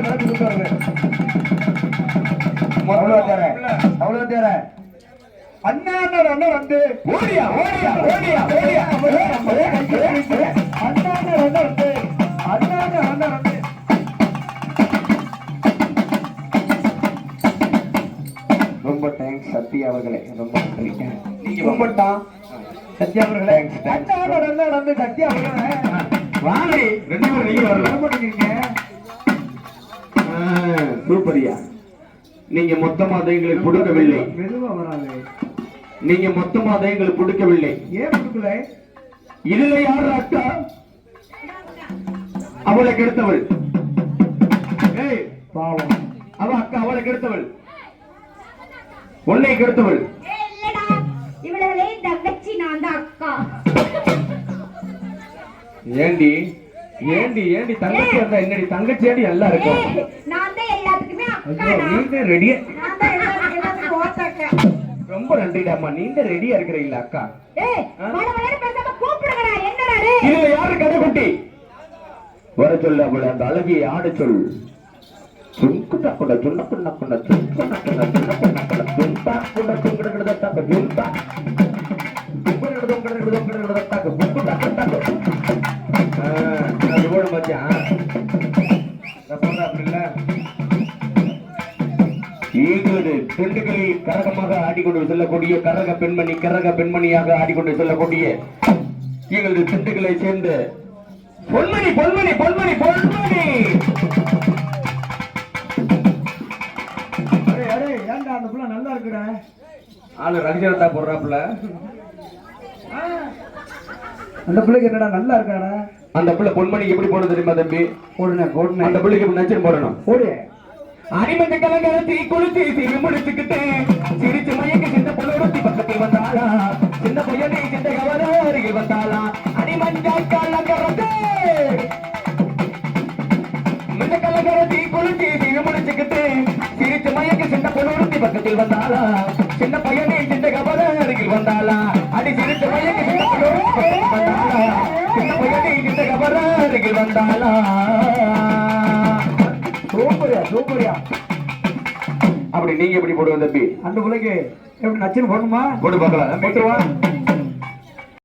நடத்தி கொடுத்தாரு அவ்வளவு தேர அவ்வளவு தேர அண்ணா அண்ணன் அண்ணன் வந்து ஓடியா ஓடியா ஓடியா ஓடியா அண்ணா அண்ணன் அண்ணன் வந்து அண்ணா அண்ணன் அண்ணன் வந்து ரொம்ப தேங்க்ஸ் சத்யா அவர்களே. ரொம்ப நன்றி நீங்க சத்யா அவர்களே அண்ணா வந்து சத்யா அவர்களே. வாங்கி. ரெண்டு பேரும் நீங்க வரல வர மாட்டேங்கிறீங்க சூப்பரியா நீங்க மொத்தமாக எங்களுக்கு கொடுக்கவில்லை நீங்க மொத்தமாக எங்களுக்கு கொடுக்கவில்லை ஏன் கொடுக்கல இதுல யார் அக்கா? அவளை கெடுத்தவள். ஏய் பாவம். அவ அக்கா அவளை கெடுத்தவள். உன்னை கெடுத்தவள். ஏய், இல்லடா. இவளவளே தங்கச்சி நான் தான் அக்கா. ஏண்டி? ஏண்டி ஏண்டி தங்கச்சி வந்தா என்னடி? தங்கச்சி ஏண்டி நல்லா இருக்கும் ஏய், நான் தான் எல்லாத்துக்குமே அக்கா ஐயோ, நான். நீங்க ரெடியா. ரொம்ப நன்றிடாமா நீங்க ரெடியா இருக்கிறீங்களா அக்கா? இதுல யாரு கடைக்குட்டி வர சொல்ல அவளை அந்த அழகிய ஆட சொல். சுங்குட்டா கூட சுண்ண குண்ண குண்ண சுண்ண குண்ண சுண்ண குண்ண குண்ண சுண்டா குண்ண சுங்கட கிடத தாக்க சுண்டா குங்குட கிடத குங்குட கிடத குங்குட கிடத தாக்க குங்குடா குண்டா அது கூட மச்சான். போதா அப்படி இல்ல. திண்டுக்கலில் கரகமாக ஆடிக்கொண்டு செல்லக்கூடிய கரக பெண்மணி கரக பெண்மணியாக ஆடிக்கொண்டு செல்லக்கூடிய எங்களது திண்டுக்கலை சேர்ந்த பொன்மணி பொன்மணி பொன்மணி பொன்மணி! ஏன்டா அந்த புள்ள நல்லா இருக்குடா? ஆளு ரவிஜனதா போடுறாப்புல அந்த பிள்ளைக்கு என்னடா நல்லா இருக்காடா? அந்த பிள்ளை பொன்மணிக்கு எப்படி போடணும் தெரியுமா தம்பி? போடுனே போடுனே அந்த பிள்ளைக்கு நச்சுன்னு போடணும்? போடு. அடிமந்த கலங்கரத்தி குளிச்சு சிறு முடிச்சுக்கிட்டேன் சிரிச்சு மயக்க சிந்த பொழுத்தி பக்கத்தில் வந்தாளா? சின்ன பையனை சிந்த கவர அருகில் வந்தாளா? அடிமஞ்சா கலங்கரத்தே மிந்த கலங்கரத்தி குளிச்சு சிறு முடிச்சுக்கிட்டேன் சிரிச்சு மயக்க சிந்த பொழுத்தி பக்கத்தில் வந்தாளா? சின்ன பையனை சிந்த கவர அருகில் வந்தாளா? அடி சிரிச்சு மயக்க சிந்த பொழுத்தி பக்கத்தில் வந்தாளா? சின்ன பையனை சிந்த கவர அருகில் வந்தாளா? சூப்பரியா அப்படி நீங்க எப்படி போடுவது தம்பி? அந்த பிள்ளைக்கு எப்படி நச்சுன்னு போடணுமா? போட்டு பார்க்கலாம். போட்டுருவா?